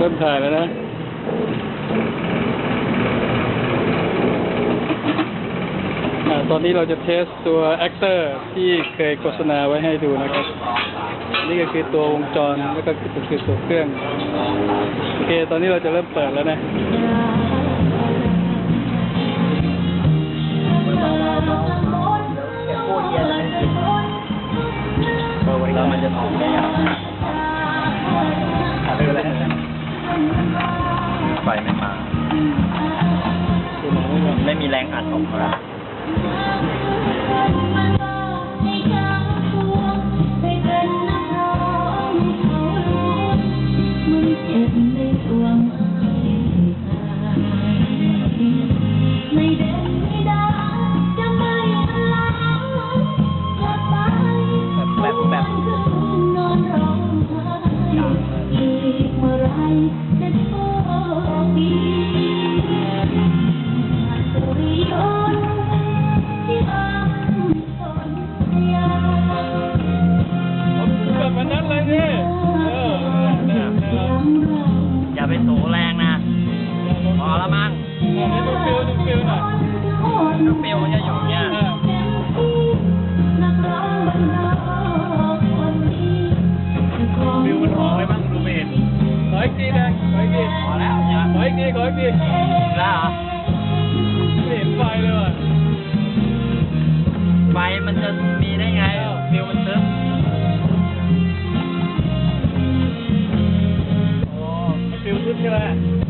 เริ่มถ่ายแล้วนะตอนนี้เราจะเทสตัว Actor ที่เคยโฆษณาไว้ให้ดูนะครับ นี่ก็คือตัววงจร แล้วก็คือคือตัวเครื่อง โอเค ตอนนี้เราจะเริ่มเปิดแล้วนะแล้วมันจะออกได้ แรงอัดออกมา cưới kia bỏ đã nhà cưới kia cưới kia ra hả Điệt vời luôn Vậy mình sẽ mì đấy ngay Miêu mình sớm Ồ, miêu sớm chưa